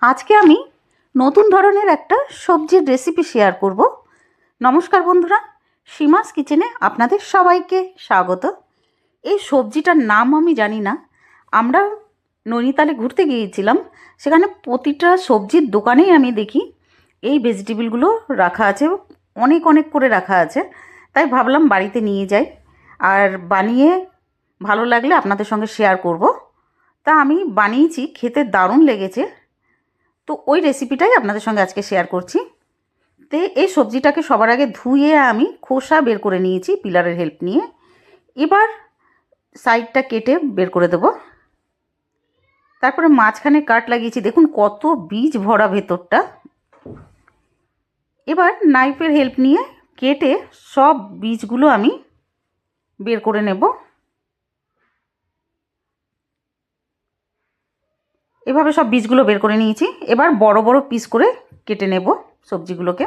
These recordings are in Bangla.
আজকে আমি নতুন ধরনের একটা সবজির রেসিপি শেয়ার করব। নমস্কার বন্ধুরা, সীমাস কিচেনে আপনাদের সবাইকে স্বাগত। এই সবজিটার নাম আমি জানি না। আমরা নৈনিতালে ঘুরতে গিয়েছিলাম, সেখানে প্রতিটা সবজির দোকানেই আমি দেখি। এই ভেজিটেবলগুলো রাখা আছে, অনেক অনেক করে রাখা আছে, তাই ভাবলাম বাড়িতে নিয়ে যাই। আর বানিয়ে ভালো লাগলে আপনাদের সঙ্গে শেয়ার করব। তা আমি বানিয়েছি, খেতে দারুণ লেগেছে। তো ওই রেসিপিটাই আপনাদের সঙ্গে আজকে শেয়ার করছি। তে এই সবজিটাকে সবার আগে ধুয়ে আমি খোসা বের করে নিয়েছি পিলারের হেল্প নিয়ে। এবার সাইডটা কেটে বের করে দেব। তারপরে মাঝখানে কাট লাগিয়েছি। দেখুন কত বীজ ভরা ভেতরটা। এবার নাইফের হেল্প নিয়ে কেটে সব বীজগুলো আমি বের করে নেব। এভাবে সব বীজগুলো বের করে নিয়েছি। এবার বড় বড় পিস করে কেটে নেব সবজিগুলোকে।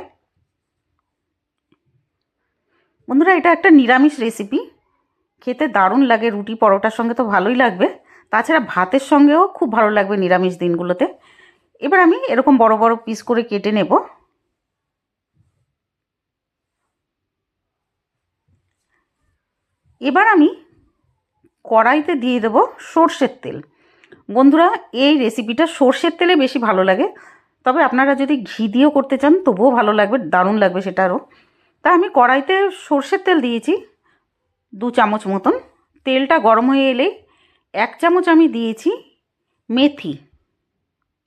বন্ধুরা, এটা একটা নিরামিষ রেসিপি খেতে দারুণ লাগে, রুটি পরোটার সঙ্গে তো ভালোই লাগবে। তাছাড়া ভাতের সঙ্গেও খুব ভালো লাগবে নিরামিষ দিনগুলোতে। এবার আমি এরকম বড় বড় পিস করে কেটে নেব। এবার আমি কড়াইতে দিয়ে দেব সর্ষের তেল। বন্ধুরা, এই রেসিপিটা সর্ষের তেলে বেশি ভালো লাগে। তবে আপনারা যদি ঘি দিয়েও করতে চান, তবুও ভালো লাগবে, দারুণ লাগবে সেটা আরও। তা আমি কড়াইতে সর্ষের তেল দিয়েছি, দু চামচ মতন। তেলটা গরম হয়ে এলেই এক চামচ আমি দিয়েছি মেথি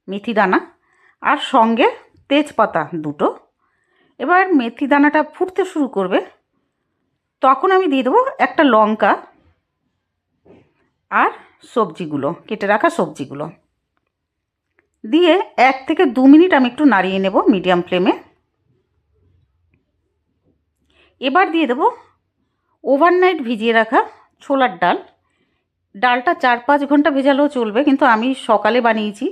মেথি দানা আর সঙ্গে তেজপাতা দুটো। এবার মেথি দানাটা ফুটতে শুরু করবে, তখন আমি দিয়ে দেবো একটা লঙ্কা। আর সবজিগুলো, কেটে রাখা সবজিগুলো। দিয়ে এক থেকে দু মিনিট আমি একটু নাড়িয়ে নেব মিডিয়াম ফ্লেমে। এবার দিয়ে দেবো ওভারনাইট ভিজিয়ে রাখা ছোলার ডাল। ডালটা চার পাঁচ ঘণ্টা ভেজালেও চলবে, কিন্তু আমি সকালে বানিয়েছি।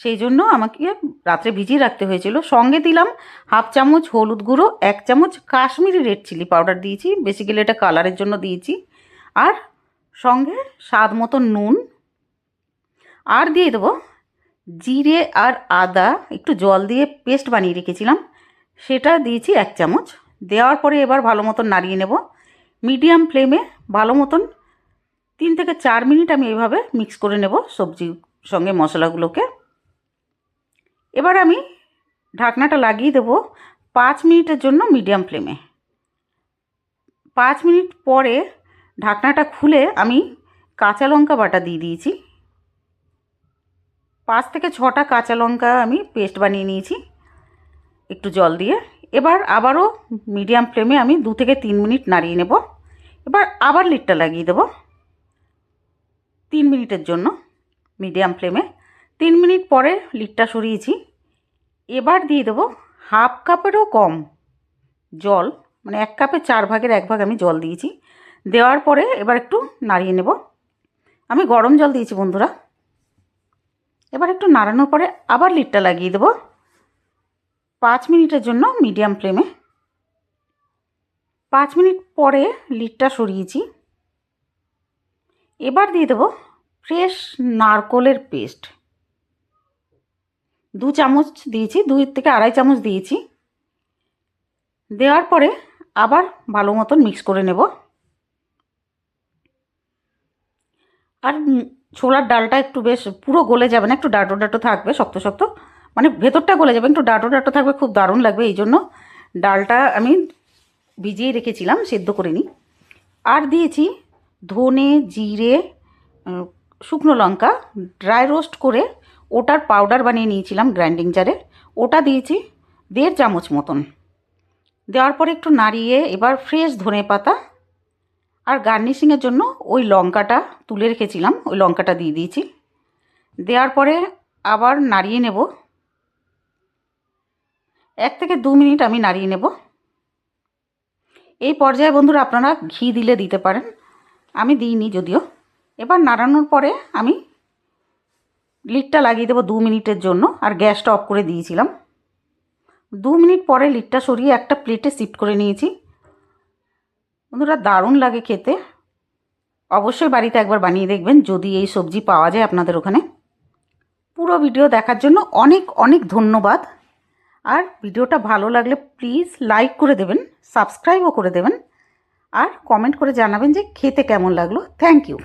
সেই জন্য আমাকে রাত্রে ভিজিয়ে রাখতে হয়েছিল। সঙ্গে দিলাম হাফ চামচ হলুদ গুঁড়ো, এক চামচ কাশ্মীরি রেড চিলি পাউডার দিয়েছি। বেসিক্যালি এটা কালারের জন্য দিয়েছি। আর সঙ্গে স্বাদ মতো নুন। আর দিয়ে দেবো জিরে আর আদা। একটু জল দিয়ে পেস্ট বানিয়ে রেখেছিলাম। সেটা দিয়েছি এক চামচ। দেওয়ার পরে এবার ভালো মতন নাড়িয়ে নেব। মিডিয়াম ফ্লেমে ভালো মতন তিন থেকে চার মিনিট আমি এভাবে মিক্স করে নেব সবজির সঙ্গে মশলাগুলোকে। এবার আমি ঢাকনাটা লাগিয়ে দেবো পাঁচ মিনিটের জন্য মিডিয়াম ফ্লেমে। পাঁচ মিনিট পরে ঢাকনাটা খুলে আমি কাঁচা লঙ্কা বাটা দিয়ে দিয়েছি। পাঁচ থেকে ছটা কাঁচা লঙ্কা আমি পেস্ট বানিয়ে নিয়েছি একটু জল দিয়ে। এবার আবারও মিডিয়াম ফ্লেমে আমি দু থেকে তিন মিনিট নাড়িয়ে নেব। এবার আবার লিডটা লাগিয়ে দেব তিন মিনিটের জন্য মিডিয়াম ফ্লেমে। তিন মিনিট পরে লিডটা সরিয়েছি। এবার দিয়ে দেবো হাফ কাপেরও কম জল মানে এক কাপে চার ভাগের এক ভাগ আমি জল দিয়েছি। দেওয়ার পরে এবার একটু নাড়িয়ে নেব। আমি গরম জল দিয়েছি বন্ধুরা। এবার একটু নাড়ানোর পরে আবার লিডটা লাগিয়ে দেবো। পাঁচ মিনিটের জন্য মিডিয়াম ফ্লেমে। পাঁচ মিনিট পরে লিডটা সরিয়েছি। এবার দিয়ে দেবো ফ্রেশ নারকোলের পেস্ট। দু চামচ দিয়েছি, দুই থেকে আড়াই চামচ দিয়েছি। দেওয়ার পরে আবার ভালো মতন মিক্স করে নেব। আর ছোলার ডালটা একটু বেশ পুরো গলে যাবে না, একটু ডাটো ডাটো থাকবে, শক্ত শক্ত। মানে ভেতরটা গলে যাবে, একটু ডাটো ডাটো থাকবে, খুব দারুণ লাগবে এই জন্য। ডালটা আমি ভিজিয়ে রেখেছিলাম, সেদ্ধ করে নিই। আর দিয়েছি ধনে, জিরে শুকনো লঙ্কা, ড্রাই রোস্ট করে ওটার পাউডার বানিয়ে নিয়েছিলাম গ্রাইন্ডিং জারে। ওটা দিয়েছি দেড় চামচ মতন। দেওয়ার পরে একটু নাড়িয়ে এবার ফ্রেশ ধনে পাতা আর গার্নিশিংয়ের জন্য ওই লঙ্কাটা তুলে রেখেছিলাম, ওই লঙ্কাটা দিয়ে দিয়েছি। দেওয়ার পরে আবার নাড়িয়ে নেব। এক থেকে দু মিনিট আমি নাড়িয়ে নেব। এই পর্যায়ে বন্ধুরা আপনারা ঘি দিলে দিতে পারেন। আমি দিইনি যদিও। এবার নাড়ানোর পরে আমি লিডটা লাগিয়ে দেবো দু মিনিটের জন্য, আর গ্যাসটা অফ করে দিয়েছিলাম। দু মিনিট পরে লিডটা সরিয়ে একটা প্লেটে শিফট করে নিয়েছি। বন্ধুরা দারুণ লাগে খেতে। অবশ্যই বাড়িতে একবার বানিয়ে দেখবেন, যদি এই সবজি পাওয়া যায় আপনাদের ওখানে। পুরো ভিডিও দেখার জন্য অনেক অনেক ধন্যবাদ। আর ভিডিওটা ভালো লাগলে প্লিজ লাইক করে দেবেন, সাবস্ক্রাইবও করে দেবেন। আর কমেন্ট করে জানাবেন যে খেতে কেমন লাগল। Thank you.